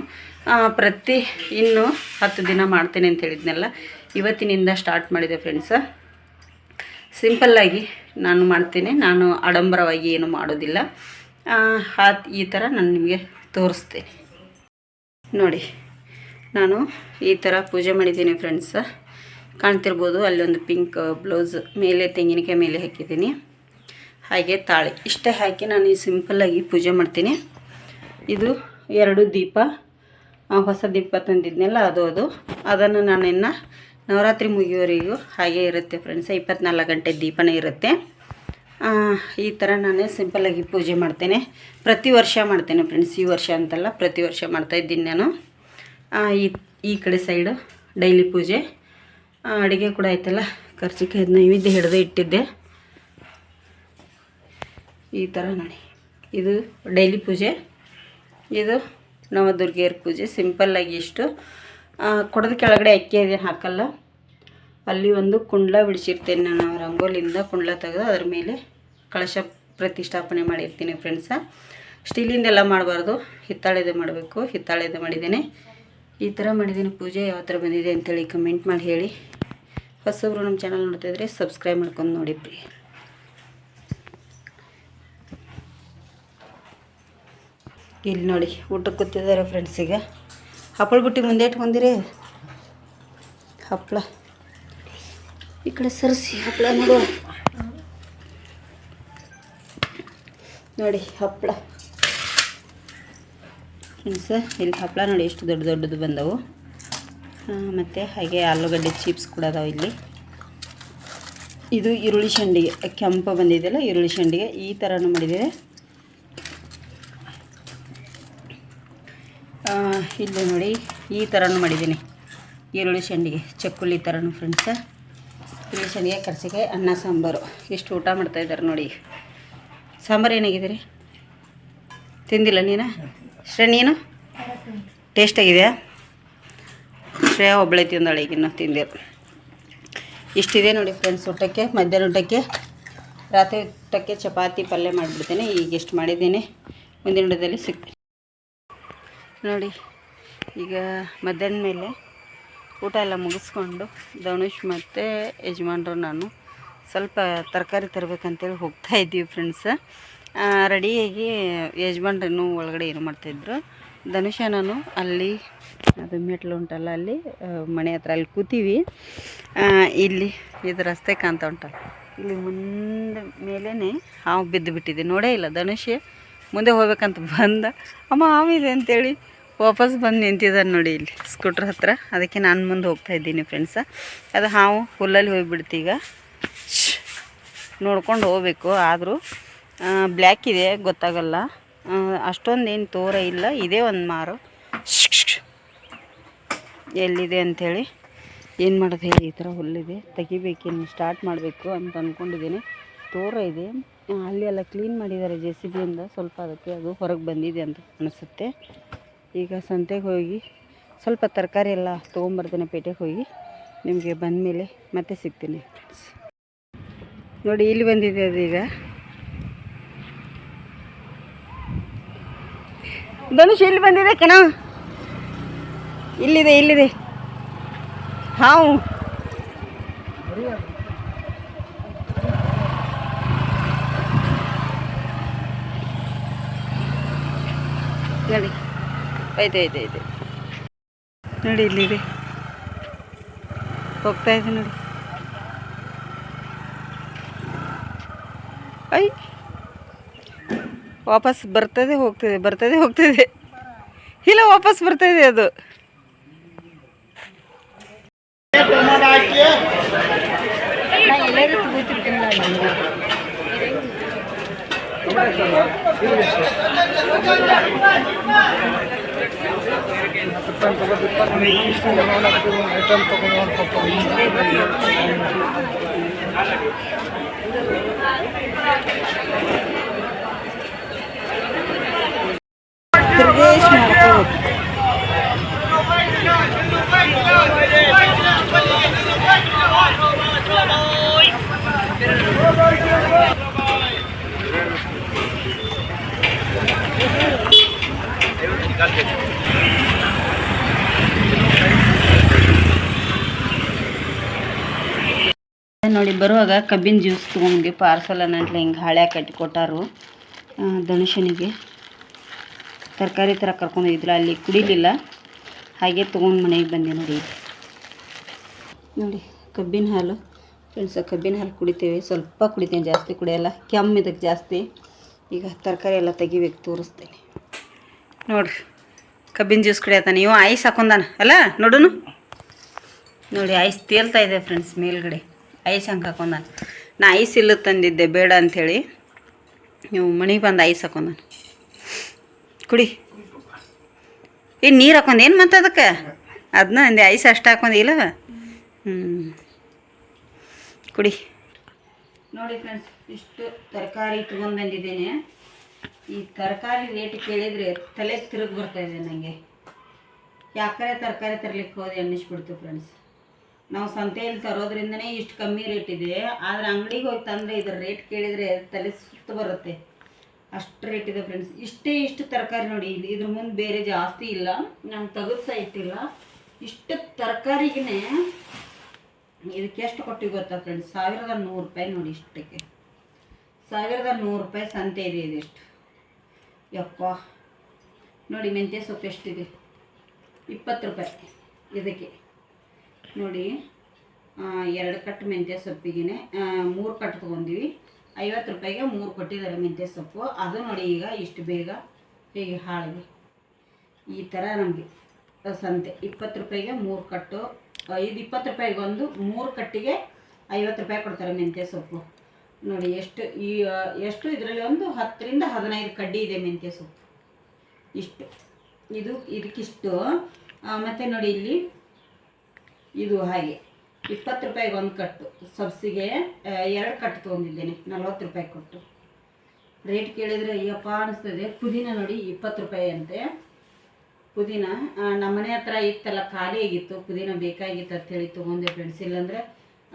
ಪ್ರತಿ ಇನ್ನು ಹತ್ತು ದಿನ ಮಾಡ್ತೇನೆ ಅಂತ ಹೇಳಿದ್ನೆಲ್ಲ. ಇವತ್ತಿನಿಂದ ಸ್ಟಾರ್ಟ್ ಮಾಡಿದೆ ಫ್ರೆಂಡ್ಸ ಸಿಂಪಲ್ಲಾಗಿ ನಾನು ಮಾಡ್ತೇನೆ. ನಾನು ಆಡಂಬರವಾಗಿ ಏನು ಮಾಡೋದಿಲ್ಲ. ಆ- ಈ ಥರ ನಾನು ನಿಮಗೆ ತೋರಿಸ್ತೇನೆ. ನೋಡಿ, ನಾನು ಈ ಥರ ಪೂಜೆ ಮಾಡಿದ್ದೀನಿ ಫ್ರೆಂಡ್ಸ ಕಾಣ್ತಿರ್ಬೋದು, ಅಲ್ಲೊಂದು ಪಿಂಕ್ ಬ್ಲೌಸ್ ಮೇಲೆ ತೆಂಗಿನಕಾಯಿ ಮೇಲೆ ಹಾಕಿದ್ದೀನಿ. ಹಾಗೆ ತಾಳಿ. ಇಷ್ಟೇ ಹಾಕಿ ನಾನು ಈ ಸಿಂಪಲ್ಲಾಗಿ ಪೂಜೆ ಮಾಡ್ತೀನಿ. ಇದು ಎರಡು ದೀಪ ಹೊಸ ದೀಪ ತಂದಿದ್ನಲ್ಲ, ಅದು ಅದು. ಅದನ್ನು ನಾನು ಇನ್ನು ನವರಾತ್ರಿ ಮುಗಿಯೋವರೆಗೂ ಹಾಗೆ ಇರುತ್ತೆ ಫ್ರೆಂಡ್ಸ್ ಇಪ್ಪತ್ನಾಲ್ಕು ಗಂಟೆ ದೀಪನೇ ಇರುತ್ತೆ. ಈ ಥರ ನಾನೇ ಸಿಂಪಲ್ಲಾಗಿ ಪೂಜೆ ಮಾಡ್ತೇನೆ. ಪ್ರತಿ ವರ್ಷ ಮಾಡ್ತೇನೆ ಫ್ರೆಂಡ್ಸ್ ಈ ವರ್ಷ ಅಂತಲ್ಲ, ಪ್ರತಿ ವರ್ಷ ಮಾಡ್ತಾಯಿದ್ದೀನಿ ನಾನು. ಈ ಈ ಕಡೆ ಸೈಡು ಡೈಲಿ ಪೂಜೆ. ಅಡುಗೆ ಕೂಡ ಆಯ್ತಲ್ಲ ಖರ್ಚಿಗೆ ನೈವೇದ್ಯ ಹಿಡಿದು ಇಟ್ಟಿದ್ದೆ. ಈ ಥರ ನೋಡಿ. ಇದು ಡೈಲಿ ಪೂಜೆ. ಇದು ನವದುರ್ಗಿಯರ ಪೂಜೆ. ಸಿಂಪಲ್ಲಾಗಿ ಇಷ್ಟು. ಕೊಡದ ಕೆಳಗಡೆ ಅಕ್ಕಿ ಹಾಕಲ್ಲ. ಅಲ್ಲಿ ಒಂದು ಕುಂಡ್ಲ ಬಿಡಿಸಿರ್ತೇನೆ ನಾನು ರಂಗೋಲಿಯಿಂದ ಕುಂಡ್ಲ ತೆಗೆದು ಅದ್ರ ಮೇಲೆ ಕಳಶ ಪ್ರತಿಷ್ಠಾಪನೆ ಮಾಡಿರ್ತೀನಿ ಫ್ರೆಂಡ್ಸ ಸ್ಟೀಲಿಂದೆಲ್ಲ ಮಾಡಬಾರ್ದು. ಹಿತ್ತಾಳೆದು ಮಾಡಬೇಕು. ಹಿತ್ತಾಳೆದು ಮಾಡಿದ್ದೇನೆ. ಈ ಥರ ಮಾಡಿದ್ದೀನಿ ಪೂಜೆ. ಯಾವ ಥರ ಬಂದಿದೆ ಅಂತೇಳಿ ಕಮೆಂಟ್ ಮಾಡಿ ಹೇಳಿ. ಹೊಸಬ್ರು ನಮ್ಮ ಚಾನಲ್ ನೋಡ್ತಾಯಿದ್ರೆ ಸಬ್ಸ್ಕ್ರೈಬ್ ಮಾಡ್ಕೊಂಡು ನೋಡಿ ಪ್ರಿಯ ಇಲ್ಲಿ ನೋಡಿ, ಊಟಕ್ಕೆ ಕೂತಿದ್ದಾರೆ ಫ್ರೆಂಡ್ಸ್ ಈಗ. ಹಪ್ಪಳ ಬುಟ್ಟಿ ಮುಂದೆ ಇಟ್ಕೊಂಡಿರಿ ಹಪ್ಪಳ. ಈ ಕಡೆ ಸರಿಸಿ ಹಪ್ಪಳ ನೋಡು ನೋಡಿ, ಹಪ್ಪಳ. ಫ್ರೆಂಡ್ಸ್ ಇಲ್ಲಿ ಹಪ್ಪಳ ನೋಡಿ, ಎಷ್ಟು ದೊಡ್ಡ ದೊಡ್ಡದು ಬಂದವು. ಮತ್ತು ಹಾಗೆ ಆಲೂಗಡ್ಡೆ ಚಿಪ್ಸ್ ಕೂಡ ಅದಾವೆ ಇಲ್ಲಿ. ಇದು ಈರುಳ್ಳಿ ಸಂಡಿಗೆ ಕೆಂಪು ಬಂದಿದೆಯಲ್ಲ, ಈರುಳ್ಳಿ ಸಂಡಿಗೆ ಈ ಥರನೂ ಮಾಡಿದ್ದೇವೆ. ಇಲ್ಲಿ ನೋಡಿ ಈ ಥರನೂ ಮಾಡಿದ್ದೀನಿ. ಈರುಳ್ಳಿ ಶಂಡಿಗೆ, ಚಕ್ಕುಲಿ ಥರನೂ ಫ್ರೆಂಡ್ಸ ಈರುಳ್ಳಿ ಸಂಡಿಗೆ ಕರ್ಸಿಗೆ, ಅನ್ನ, ಸಾಂಬಾರು. ಎಷ್ಟು ಊಟ ಮಾಡ್ತಾಯಿದ್ದಾರೆ ನೋಡಿ. ಸಾಂಬಾರು ಏನಾಗಿದೆ ರೀ? ತಿಂದಿಲ್ಲ ನೀನು? ಶ್ರೇ, ನೀನು? ಟೇಸ್ಟ್ ಆಗಿದೆಯಾ? ಶ್ರೇಯ ಒಬ್ಬಳೆ ತಿಂದಾಳೆ ಈಗ ಇನ್ನೂ ತಿಂದಿಲ್ಲ ಇಷ್ಟಿದೆ ನೋಡಿ ಫ್ರೆಂಡ್ಸ್ ಊಟಕ್ಕೆ, ಮಧ್ಯಾಹ್ನ ಊಟಕ್ಕೆ. ರಾತ್ರಿ ಊಟಕ್ಕೆ ಚಪಾತಿ ಪಲ್ಯ ಮಾಡಿಬಿಡ್ತೇನೆ, ಈಗ ಎಷ್ಟು ಮಾಡಿದ್ದೀನಿ. ಮುಂದಿನ ಊಟದಲ್ಲಿ ಸಿಗ್ತೀನಿ. ನೋಡಿ, ಈಗ ಮಧ್ಯಾಹ್ನ ಮೇಲೆ ಊಟ ಎಲ್ಲ ಮುಗಿಸ್ಕೊಂಡು ಧನುಷ್ ಮತ್ತು ಯಜಮಾನ್ರು ನಾನು ಸ್ವಲ್ಪ ತರಕಾರಿ ತರಬೇಕಂತೇಳಿ ಹೋಗ್ತಾ ಇದ್ದೀವಿ ಫ್ರೆಂಡ್ಸ್ ರೆಡಿಯಾಗಿ ಯಜಮಾನ್ರನ್ನು ಒಳಗಡೆ ಏನು ಮಾಡ್ತಾಯಿದ್ರು ಧನುಷ ನಾನು ಅಲ್ಲಿ, ಅದು ಮೆಟ್ಲು ಉಂಟಲ್ಲ ಅಲ್ಲಿ ಮನೆ ಹತ್ರ ಅಲ್ಲಿ ಕೂತೀವಿ. ಇಲ್ಲಿ ಇದು ರಸ್ತೆ ಕಾಣ್ತಾ ಉಂಟಲ್ಲ. ಇಲ್ಲಿ ಮುಂದೆ ಮೇಲೇ ಹಾವು ಬಿದ್ದು ಬಿಟ್ಟಿದೆ ನೋಡೇ ಇಲ್ಲ ಧನುಷ್. ಮುಂದೆ ಹೋಗ್ಬೇಕಂತ ಬಂದ. ಅಮ್ಮ ಹಾವಿದೆ ಅಂತೇಳಿ ವಾಪಸ್ ಬಂದು ನಿಂತಿದ್ದಾರೆ ನೋಡಿ ಇಲ್ಲಿ ಸ್ಕೂಟ್ರ್ ಹತ್ರ. ಅದಕ್ಕೆ ನಾನು ಮುಂದೆ ಹೋಗ್ತಾ ಇದ್ದೀನಿ ಫ್ರೆಂಡ್ಸ ಅದು ಹಾವು ಹುಲ್ಲಲ್ಲಿ ಹೋಗಿಬಿಡ್ತೀಗ ನೋಡ್ಕೊಂಡು ಹೋಗ್ಬೇಕು. ಆದರೂ ಬ್ಲ್ಯಾಕ್ ಇದೆ, ಗೊತ್ತಾಗಲ್ಲ. ಅಷ್ಟೊಂದೇನು ತೋರ ಇಲ್ಲ. ಇದೇ ಒಂದು ಮಾರು. ಎಲ್ಲಿದೆ ಅಂಥೇಳಿ ಏನು ಮಾಡೋದು ಹೇಳಿ ಈ ಥರ ಹುಲ್ಲಿದೆ. ತೆಗಿಬೇಕೇನು? ಸ್ಟಾರ್ಟ್ ಮಾಡಬೇಕು ಅಂತ ಅಂದ್ಕೊಂಡಿದ್ದೀನಿ ತೋರ ಇದೆ. ಅಲ್ಲಿ ಎಲ್ಲ ಕ್ಲೀನ್ ಮಾಡಿದ್ದಾರೆ ಜೆ ಸಿ ಬಿಯಿಂದ. ಸ್ವಲ್ಪ ಅದಕ್ಕೆ ಅದು ಹೊರಗೆ ಬಂದಿದೆ ಅಂತ ಅನಿಸುತ್ತೆ. ಈಗ ಸಂತೆಗೆ ಹೋಗಿ ಸ್ವಲ್ಪ ತರಕಾರಿ ಎಲ್ಲ ತೊಗೊಂಬರ್ತೀನಿ ಪೇಟೆಗೆ ಹೋಗಿ. ನಿಮಗೆ ಬಂದಮೇಲೆ ಮತ್ತೆ ಸಿಗ್ತೀನಿ ನೋಡಿ, ಇಲ್ಲಿ ಬಂದಿದೆ ಅದು ಈಗ. ಧನುಷ್, ಇಲ್ಲಿ ಬಂದಿದೆ ಕಣ. ಇಲ್ಲಿದೆ ಇಲ್ಲಿದೆ. ಹಾವು ನೋಡಿ ಐತೆ ಇದೆ ಇದೆ. ನೋಡಿ ಇಲ್ಲಿದೆ ಹೋಗ್ತಾ ಇದೆ ನೋಡಿ. ಐ! ವಾಪಸ್ ಬರ್ತದೆ, ಹೋಗ್ತದೆ ಬರ್ತದೆ, ಹೋಗ್ತದೆ. ಇಲ್ಲ, ವಾಪಸ್ ಬರ್ತದೆ ಅದು. Tergesh Markut. Gracias. ನೋಡಿ, ಬರುವಾಗ ಕಬ್ಬಿನ ಜ್ಯೂಸ್ ತೊಗೊಂಡ್ವಿ ಪಾರ್ಸಲ್ ಅನ್ನಂಟ್ಲೆ ಹಿಂಗೆ ಹಾಳೆ ಕಟ್ಟಿ ಕೊಟ್ಟಾರು ಧನುಷನಿಗೆ. ತರಕಾರಿ ಥರ ಕರ್ಕೊಂಡು ಹೋಗಿದ್ರು ಅಲ್ಲಿ ಕುಡಿಲಿಲ್ಲ. ಹಾಗೆ ತೊಗೊಂಡು ಮನೆಗೆ ಬಂದೆ ನೋಡಿ ನೋಡಿ, ಕಬ್ಬಿನ ಹಾಲು. ಫ್ರೆಂಡ್ಸ್ ಕಬ್ಬಿನ ಹಾಲು ಕುಡಿತೇವೆ. ಸ್ವಲ್ಪ ಕುಡಿತೇನೆ, ಜಾಸ್ತಿ ಕುಡಿಯೋಲ್ಲ. ಕೆಮ್ಮು ಇದಕ್ಕೆ ಜಾಸ್ತಿ. ಈಗ ತರಕಾರಿ ಎಲ್ಲ ತೆಗಿಬೇಕು, ತೋರಿಸ್ತೇನೆ. ನೋಡ್ರಿ, ಕಬ್ಬಿನ ಜ್ಯೂಸ್ ಕುಡಿಯತ್ತಾನೆ ನೀವು ಐಸ್ ಹಾಕೊಂಡಾನ? ಅಲ್ಲ, ನೋಡುನು? ನೋಡಿ, ಐಸ್ ತೇಲ್ತಾ ಇದೆ ಫ್ರೆಂಡ್ಸ್ ಮೇಲ್ಗಡೆ. ಐಸ್ ಹಂಗೆ ಹಾಕೊಂಡಾನ ನಾ ಐಸ್ ಇಲ್ಲ ತಂದಿದ್ದೆ, ಬೇಡ ಅಂಥೇಳಿ ನೀವು ಮನೆಗೆ ಬಂದು ಐಸ್ ಹಾಕೊಂಡಾನ ಕುಡಿ. ಏನು ನೀರು ಹಾಕೊಂಡ್, ಏನು ಮತ್ತೆ ಅದಕ್ಕೆ? ಅದನ್ನ ಅಂದೆ, ಐಸ್ ಅಷ್ಟು ಹಾಕೊಂಡಿಲ್ಲ ಹ್ಞೂ ಕುಡಿ. ನೋಡಿ ಫ್ರೆಂಡ್ಸ್, ಇಷ್ಟು ತರಕಾರಿ ತೊಗೊಂಡು ಬಂದಿದ್ದೇನೆ. ಈ ತರಕಾರಿ ರೇಟ್ ಕೇಳಿದರೆ ತಲೆ ತಿರುಗಿ ಬರ್ತಾ ಇದೆ ನನಗೆ ಯಾಕರೆ ತರಕಾರಿ ತರ್ಲಿಕ್ಕೆ ಹೋದೆ ಅನ್ನಿಸ್ಬಿಡ್ತು ಫ್ರೆಂಡ್ಸ್. ನಾವು ಸಂತೆಯಲ್ಲಿ ತರೋದ್ರಿಂದನೇ ಇಷ್ಟು ಕಮ್ಮಿ ರೇಟ್ ಇದೆ. ಆದರೆ ಅಂಗಡಿಗೆ ಹೋಗಿ ತಂದರೆ ಇದ್ರ ರೇಟ್ ಕೇಳಿದರೆ ತಲೆ ಸುತ್ತು ಬರುತ್ತೆ. ಅಷ್ಟು ರೇಟ್ ಇದೆ ಫ್ರೆಂಡ್ಸ್ ಇಷ್ಟೇ ಇಷ್ಟು ತರಕಾರಿ ನೋಡಿ, ಇದು ಇದ್ರ ಮುಂದೆ ಬೇರೆ ಜಾಸ್ತಿ ಇಲ್ಲ. ನಾನು ತೆಗೆದು ಸಹಿತಿಲ್ಲ ಇಷ್ಟು ತರಕಾರಿಗೆ ಇದಕ್ಕೆ ಎಷ್ಟು ಕೊಟ್ಟಿವಿ ಗೊತ್ತಾ ಫ್ರೆಂಡ್ಸ್ ಸಾವಿರದ ನೂರು ರೂಪಾಯಿ ನೋಡಿ ಇಷ್ಟಕ್ಕೆ. ಸಾವಿರದ ನೂರು ರೂಪಾಯಿ ಸಂತೆ ಇದೆ ಇದಿಷ್ಟು. ಯಪ್ಪ. ನೋಡಿ ಮೆಂತ್ಯ ಸೊಪ್ಪು ಎಷ್ಟಿದೆ? ಇಪ್ಪತ್ತು ರೂಪಾಯಿ ಇದಕ್ಕೆ. ನೋಡಿ ಎರಡು ಕಟ್ಟು ಮೆಂತ್ಯ ಸೊಪ್ಪಿಗೆ ಮೂರು ಕಟ್ಟು ತೊಗೊಂಡಿವಿ. ಐವತ್ತು ರೂಪಾಯಿಗೆ ಮೂರು ಕೊಟ್ಟಿದ್ದಾರೆ ಮೆಂತ್ಯ ಸೊಪ್ಪು. ಅದು ನೋಡಿ ಈಗ ಇಷ್ಟು ಬೇಗ ಹೀಗೆ ಹಾಳಿಗೆ. ಈ ಥರ ನಮಗೆ ಸಂತೆ. ಇಪ್ಪತ್ತು ರೂಪಾಯಿಗೆ ಮೂರು ಕಟ್ಟು. ಐದು ಇಪ್ಪತ್ತು ರೂಪಾಯಿಗೆ ಒಂದು, ಮೂರು ಕಟ್ಟಿಗೆ ಐವತ್ತು ರೂಪಾಯಿ ಕೊಡ್ತಾರೆ ಮೆಂತ್ಯ ಸೊಪ್ಪು. ನೋಡಿ, ಎಷ್ಟು ಈ ಎಷ್ಟು ಇದರಲ್ಲಿ ಒಂದು ಹತ್ತರಿಂದ ಹದಿನೈದು ಕಡ್ಡಿ ಇದೆ ಮೆಂತ್ಯ ಸೊಪ್ಪು. ಇಷ್ಟು. ಇದು, ಇದಕ್ಕಿಷ್ಟು. ಮತ್ತೆ ನೋಡಿ ಇಲ್ಲಿ ಇದು ಹಾಗೆ. ಇಪ್ಪತ್ತು ರೂಪಾಯಿಗೆ ಒಂದು ಕಟ್ಟು. ಸಬ್ಸಿಗೆ ಎರಡು ಕಟ್ಟು ತೊಗೊಂಡಿದ್ದೇನೆ. ನಲ್ವತ್ತು ರೂಪಾಯಿ ಕೊಟ್ಟು. ರೇಟ್ ಕೇಳಿದರೆ ಅಯ್ಯಪ್ಪ ಅನಿಸ್ತದೆ. ಪುದೀನ ನೋಡಿ, ಇಪ್ಪತ್ತು ರೂಪಾಯಿ ಅಂತೆ. ಪುದೀನ ನಮ್ಮನೆ ನಮ್ಮ ಮನೆ ಹತ್ರ ಇತ್ತಲ್ಲ, ಖಾಲಿ ಆಗಿತ್ತು. ಪುದೀನ ಬೇಕಾಗಿತ್ತು ಅಂತೇಳಿ ತೊಗೊಂಡೆ ಫ್ರೆಂಡ್ಸ್ ಇಲ್ಲಾಂದರೆ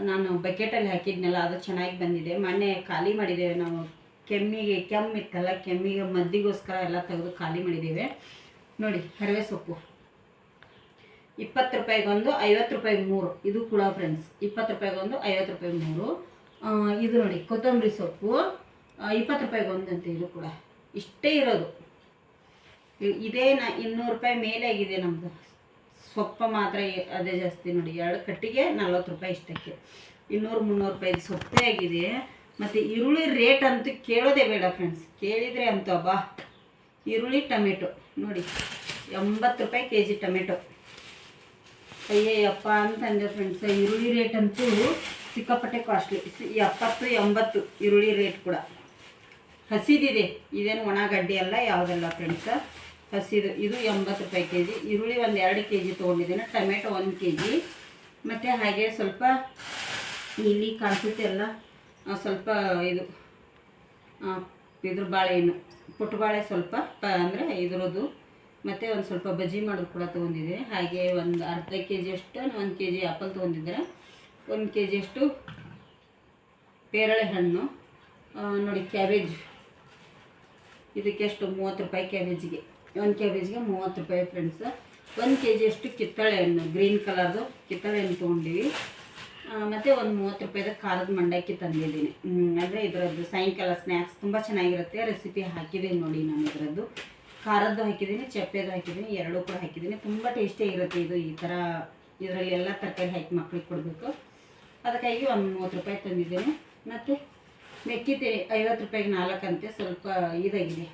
ನಾನು ಬಕೆಟಲ್ಲಿ ಹಾಕಿದ್ನಲ್ಲ, ಅದು ಚೆನ್ನಾಗಿ ಬಂದಿದೆ. ಮೊನ್ನೆ ಖಾಲಿ ಮಾಡಿದ್ದೇವೆ ನಾವು. ಕೆಮ್ಮಿಗೆ, ಕೆಮ್ಮಿತ್ತಲ್ಲ, ಕೆಮ್ಮಿಗೆ ಮದ್ದಿಗೋಸ್ಕರ ಎಲ್ಲ ತೆಗೆದು ಖಾಲಿ ಮಾಡಿದ್ದೇವೆ. ನೋಡಿ, ಹರವೆ ಸೊಪ್ಪು. ಇಪ್ಪತ್ತು ರೂಪಾಯಿಗೊಂದು, ಐವತ್ತು ರೂಪಾಯಿಗೆ ಮೂರು. ಇದು ಕೂಡ ಫ್ರೆಂಡ್ಸ್ ಇಪ್ಪತ್ತು ರೂಪಾಯಿಗೊಂದು, ಐವತ್ತು ರೂಪಾಯಿ ಮೂರು. ಇದು ನೋಡಿ, ಕೊತ್ತಂಬರಿ ಸೊಪ್ಪು ಇಪ್ಪತ್ತು ರೂಪಾಯಿಗೊಂದು ಅಂತ ಇದು ಕೂಡ. ಇಷ್ಟೇ ಇರೋದು. ಇದೇ ನ, ಇನ್ನೂರು ರೂಪಾಯಿ ಮೇಲೆ ಆಗಿದೆ ನಮ್ಮದು ಸೊಪ್ಪು ಮಾತ್ರ ಅದೇ ಜಾಸ್ತಿ ನೋಡಿ. ಎರಡು ಕಟ್ಟಿಗೆ ನಲ್ವತ್ತು ರೂಪಾಯಿ ಇಷ್ಟಕ್ಕೆ. ಇನ್ನೂರು ಮುನ್ನೂರು ರೂಪಾಯಿ ಸೊಪ್ಪೇ ಆಗಿದೆ. ಮತ್ತು ಈರುಳ್ಳಿ ರೇಟ್ ಅಂತೂ ಕೇಳೋದೇ ಬೇಡ ಫ್ರೆಂಡ್ಸ್ ಕೇಳಿದರೆ ಅಂತ ಬಾ ಈರುಳ್ಳಿ, ಟೊಮೆಟೊ. ನೋಡಿ, ಎಂಬತ್ತು ರೂಪಾಯಿ ಕೆ ಜಿ ಟೊಮೆಟೊ. ಅಯ್ಯಯ್ಯಪ್ಪ ಅಂತಂದೆ ಫ್ರೆಂಡ್ಸ್ ಈರುಳ್ಳಿ ರೇಟ್ ಅಂತೂ ಸಿಕ್ಕಾಪಟ್ಟೆ ಕಾಸ್ಟ್ಲಿ ಎಪ್ಪತ್ತು, ಎಂಬತ್ತು ಈರುಳ್ಳಿ ರೇಟ್ ಕೂಡ. ಹಸಿದಿದೆ. ಇದೇನು ಒಣಗಡ್ಡೆ ಅಲ್ಲ, ಯಾವುದಲ್ಲ ಫ್ರೆಂಡ್ಸ್ ಹಸಿದು. ಇದು ಎಂಬತ್ತು ರೂಪಾಯಿ ಕೆ ಜಿ ಈರುಳ್ಳಿ ಒಂದು ಎರಡು ಕೆ ಜಿ ತೊಗೊಂಡಿದ್ದೇನೆ. ಟೊಮೆಟೊ ಒಂದು ಕೆ ಜಿ ಮತ್ತು ಹಾಗೆ ಸ್ವಲ್ಪ ಇಲ್ಲಿ ಕಾಣಿಸುತ್ತೆ ಅಲ್ಲ ಸ್ವಲ್ಪ ಇದು ಇದ್ರ ಬಾಳೆಹಣ್ಣು. ಪುಟ್ಟ ಬಾಳೆ ಸ್ವಲ್ಪ ಅಂದರೆ ಇದ್ರದ್ದು ಮತ್ತು ಒಂದು ಸ್ವಲ್ಪ ಬಜ್ಜಿ ಮಾಡೋದು ಕೂಡ ತೊಗೊಂಡಿದ್ದೆ ಹಾಗೆ ಒಂದು ಅರ್ಧ ಕೆ ಜಿ ಅಷ್ಟು ಒಂದು ಕೆ ಜಿ ಆ್ಯಪಲ್ ತೊಗೊಂಡಿದ್ದರೆ. ಒಂದು ಕೆ ಜಿಯಷ್ಟು ಪೇರಳೆ ಹಣ್ಣು. ನೋಡಿ ಕ್ಯಾಬೇಜ್. ಇದಕ್ಕೆ ಎಷ್ಟು ಮೂವತ್ತು ರೂಪಾಯಿ ಕ್ಯಾಬೇಜಿಗೆ. ಒಂದು ಕ್ಯಾಬೇಜ್ಗೆ ಮೂವತ್ತು ರೂಪಾಯಿ ಫ್ರೆಂಡ್ಸ್ ಒಂದು ಕೆ ಜಿ ಅಷ್ಟು ಕಿತ್ತಳೆ ಹಣ್ಣು, ಗ್ರೀನ್ ಕಲರ್ದು ಕಿತ್ತಳೆ ಹಣ್ಣು ತೊಗೊಂಡಿವಿ. ಮತ್ತು ಒಂದು ಮೂವತ್ತು ರೂಪಾಯಿದ ಖಾರದ ಮಂಡಕ್ಕಿ ತಂದಿದ್ದೀನಿ. ಅಂದರೆ ಇದರದ್ದು ಸಾಯಂಕಾಲ ಸ್ನ್ಯಾಕ್ಸ್ ತುಂಬ ಚೆನ್ನಾಗಿರುತ್ತೆ. ರೆಸಿಪಿ ಹಾಕಿದ್ದೀನಿ ನೋಡಿ ನಾನು ಇದರದ್ದು. ಖಾರದ್ದು ಹಾಕಿದ್ದೀನಿ, ಚಪ್ಪೆದು ಹಾಕಿದ್ದೀನಿ, ಎರಡೂ ಕೂಡ ಹಾಕಿದ್ದೀನಿ. ತುಂಬ ಇರುತ್ತೆ ಇದು ಈ ಥರ ಇದರಲ್ಲಿ ಎಲ್ಲ ತರಕಾರಿ ಹಾಕಿ ಮಕ್ಳಿಗೆ ಕೊಡಬೇಕು. ಅದಕ್ಕಾಗಿ ಒಂದು ಮೂವತ್ತು ರೂಪಾಯಿ ತಂದಿದ್ದೀನಿ. ಮತ್ತು ಮೆಕ್ಕಿತೇನೆ ಐವತ್ತು ರೂಪಾಯಿಗೆ ನಾಲ್ಕು ಅಂತೆ, ಸ್ವಲ್ಪ ಇದಾಗಿದೆ,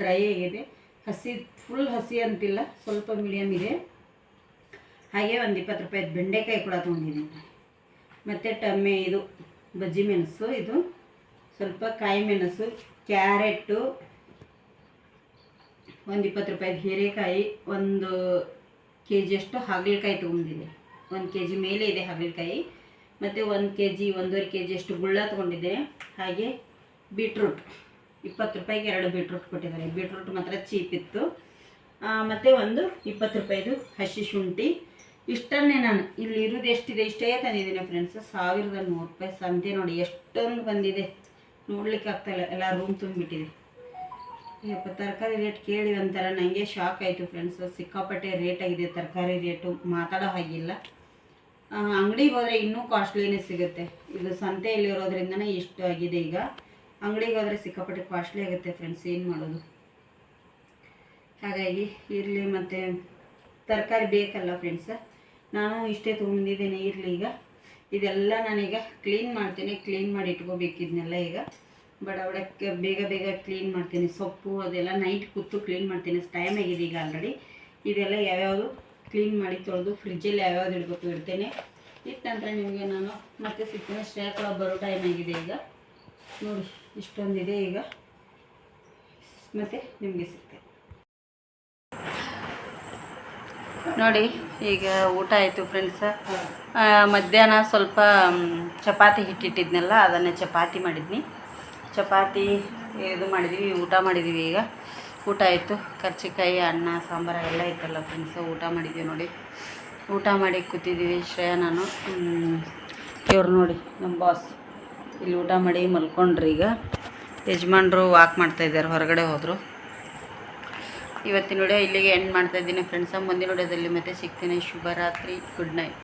ಡ್ರೈ ಆಗಿದೆ. ಹಸಿ ಫುಲ್ ಹಸಿ ಅಂತಿಲ್ಲ, ಸ್ವಲ್ಪ ಮೀಡಿಯಮ್ ಇದೆ. ಹಾಗೆ ಒಂದು ಇಪ್ಪತ್ತು ರೂಪಾಯಿ ಬೆಂಡೆಕಾಯಿ ಕೂಡ ತೊಗೊಂಡಿದ್ದೀನಿ. ಮತ್ತು ಟಮೆ ಇದು, ಬಜ್ಜಿ ಮೆಣಸು ಇದು, ಸ್ವಲ್ಪ ಕಾಯಿ ಮೆಣಸು, ಕ್ಯಾರೆಟು ಒಂದು ಇಪ್ಪತ್ತು ರೂಪಾಯಿದು ಹೀರೆಕಾಯಿ, ಒಂದು ಕೆ ಜಿಯಷ್ಟು ಹಾಗಲಕಾಯಿ ತೊಗೊಂಡಿದ್ದೆ. ಒಂದು ಕೆ ಜಿ ಮೇಲೆ ಇದೆ ಹಾಗಲಕಾಯಿ. ಮತ್ತು ಒಂದು ಕೆ ಜಿ ಒಂದೂವರೆ ಕೆ ಜಿಯಷ್ಟು ಗುಳ್ಳ ತೊಗೊಂಡಿದ್ದೆ. ಹಾಗೆ ಬೀಟ್ರೂಟ್, ಇಪ್ಪತ್ತು ರೂಪಾಯಿಗೆ ಎರಡು ಬೀಟ್ರೂಟ್ ಕೊಟ್ಟಿದ್ದಾರೆ. ಬೀಟ್ರೂಟ್ ಮಾತ್ರ ಚೀಪ್ ಇತ್ತು. ಮತ್ತು ಒಂದು ಇಪ್ಪತ್ತು ರೂಪಾಯಿದು ಹಸಿ ಶುಂಠಿ. ಇಷ್ಟನ್ನೇ ನಾನು, ಇಲ್ಲಿ ಇರೋದು ಎಷ್ಟಿದೆ? ಇಷ್ಟೇ ತಂದಿದ್ದೀನಿ ಫ್ರೆಂಡ್ಸ್ ಸಾವಿರದ ನೂರು ರೂಪಾಯಿ ಸಂತೆ ನೋಡಿ, ಎಷ್ಟೊಂದು ಬಂದಿದೆ. ನೋಡ್ಲಿಕ್ಕೆ ಆಗ್ತಾಯಿಲ್ಲ ಎಲ್ಲ ರೂಮ್ ತುಂಬಿಬಿಟ್ಟಿದೆ ಯಪ್ಪ ತರಕಾರಿ ರೇಟ್ ಕೇಳಿ ಒಂಥರ ನನಗೆ ಶಾಕ್ ಆಯಿತು ಫ್ರೆಂಡ್ಸ್ ಸಿಕ್ಕಾಪಟ್ಟೆ ರೇಟ್ ಆಗಿದೆ ತರಕಾರಿ ರೇಟು, ಮಾತಾಡೋ ಹಾಗಿಲ್ಲ. ಅಂಗಡಿಗೆ ಹೋದರೆ ಇನ್ನೂ ಕಾಸ್ಟ್ಲಿನೇ ಸಿಗುತ್ತೆ. ಇದು ಸಂತೆಯಲ್ಲಿ ಇರೋದ್ರಿಂದನೇ ಇಷ್ಟು ಆಗಿದೆ ಈಗ. ಅಂಗಡಿಗೆ ಹೋದರೆ ಸಿಕ್ಕಾಪಟ್ಟೆ ಕಾಸ್ಟ್ಲಿ ಆಗುತ್ತೆ ಫ್ರೆಂಡ್ಸ್ ಏನು ಮಾಡೋದು? ಹಾಗಾಗಿ ಇರಲಿ ಮತ್ತು ತರಕಾರಿ ಬೇಕಲ್ಲ ಫ್ರೆಂಡ್ಸ್ ನಾನು ಇಷ್ಟೇ ತೊಗೊಂಡಿದ್ದೇನೆ, ಇರಲಿ ಈಗ. ಇದೆಲ್ಲ ನಾನೀಗ ಕ್ಲೀನ್ ಮಾಡ್ತೀನಿ ಕ್ಲೀನ್ ಮಾಡಿ ಇಟ್ಕೋಬೇಕು ಇದನ್ನೆಲ್ಲ ಈಗ. ಬಡ ಬಡಕ್ಕೆ ಬೇಗ ಬೇಗ ಕ್ಲೀನ್ ಮಾಡ್ತೀನಿ. ಸೊಪ್ಪು ಅದೆಲ್ಲ ನೈಟ್ ಕೂತು ಕ್ಲೀನ್ ಮಾಡ್ತೀನಿ. ಟೈಮ್ ಆಗಿದೆ ಈಗ ಆಲ್ರೆಡಿ ಇದೆಲ್ಲ ಯಾವ್ಯಾವುದು ಕ್ಲೀನ್ ಮಾಡಿ ತೊಳೆದು ಫ್ರಿಜ್ಜಲ್ಲಿ ಯಾವ್ಯಾವ್ದು ಇಡಬೇಕು ಇಡ್ತೇನೆ. ಇಟ್ಟ ನಂತರ ನಿಮಗೆ ನಾನು ಮತ್ತೆ ಸಿಗ್ತೇನೆ. ಶ್ರೇಯ ಬರೋ ಟೈಮ್ ಆಗಿದೆ ಈಗ. ನೋಡಿ, ಇಷ್ಟೊಂದಿದೆ ಈಗ. ಮತ್ತೆ ನಿಮಗೆ ಸಿಗ್ತೇನೆ. ನೋಡಿ, ಈಗ ಊಟ ಆಯಿತು ಫ್ರೆಂಡ್ಸ ಮಧ್ಯಾಹ್ನ ಸ್ವಲ್ಪ ಚಪಾತಿ ಹಿಟ್ಟಿಟ್ಟಿದ್ನಲ್ಲ, ಅದನ್ನೇ ಚಪಾತಿ ಮಾಡಿದ್ನಿ. ಚಪಾತಿ ಇದು ಮಾಡಿದ್ದೀವಿ ಊಟ ಮಾಡಿದ್ದೀವಿ ಈಗ. ಊಟ ಆಯಿತು. ಕರ್ಚಿಕಾಯಿ, ಅನ್ನ, ಸಾಂಬಾರು ಎಲ್ಲ ಇತ್ತಲ್ಲ ಫ್ರೆಂಡ್ಸು ಊಟ ಮಾಡಿದ್ದೀವಿ ನೋಡಿ. ಊಟ ಮಾಡಿ ಕೂತಿದ್ದೀವಿ ಶ್ರೇಯ, ನಾನು. ಇವ್ರು ನೋಡಿ, ನಮ್ಮ ಬಾಸ್ ಇಲ್ಲಿ ಊಟ ಮಾಡಿ ಮಲ್ಕೊಂಡ್ರಿ ಈಗ. ಯಜಮಾನ್ರು ವಾಕ್ ಮಾಡ್ತಾಯಿದ್ದಾರೆ ಹೊರಗಡೆ ಹೋದರು. ಇವತ್ತಿನ ವಿಡಿಯೋ ಇಲ್ಲಿಗೆ ಎಂಡ್ ಮಾಡ್ತಾಯಿದ್ದೀನಿ ಫ್ರೆಂಡ್ಸ ಮುಂದಿನ ವಿಡಿಯೋದಲ್ಲಿ ಮತ್ತೆ ಸಿಗ್ತೀನಿ. ಶುಭರಾತ್ರಿ. Good night